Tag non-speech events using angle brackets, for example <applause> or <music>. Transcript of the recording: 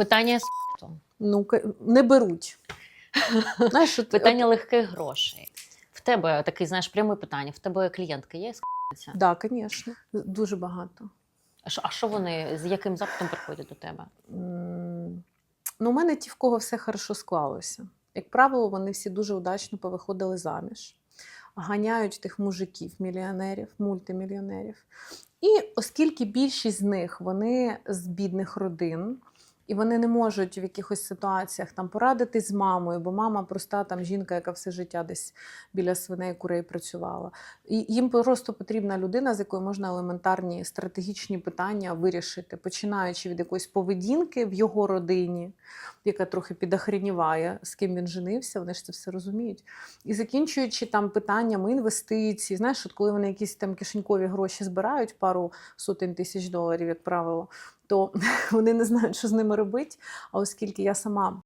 Питання з Ну, не беруть. <laughs> Знаєш, от- питання легких грошей. В тебе такий, знаєш, пряме питання. В тебе клієнтки є з Так, да, звісно, дуже багато. А що- А що вони з яким запитом приходять до тебе? Ну, у мене ті, в кого все хорошо склалося. Як правило, вони всі дуже удачно повиходили заміж, ганяють тих мужиків, мільйонерів, мультимільйонерів. І оскільки більшість з них вони з бідних родин, і вони не можуть в якихось ситуаціях там порадитись з мамою, бо мама проста там жінка, яка все життя десь біля свиней курей працювала. І їм просто потрібна людина, з якою можна елементарні стратегічні питання вирішити, починаючи від якоїсь поведінки в його родині, яка трохи підохреніває, з ким він женився, вони ж це все розуміють. І закінчуючи там питаннями інвестицій, знаєш, от коли вони якісь там кишенькові гроші збирають, пару сотень тисяч доларів, як правило, то <laughs> вони не знають, що з ними робити. А оскільки я сама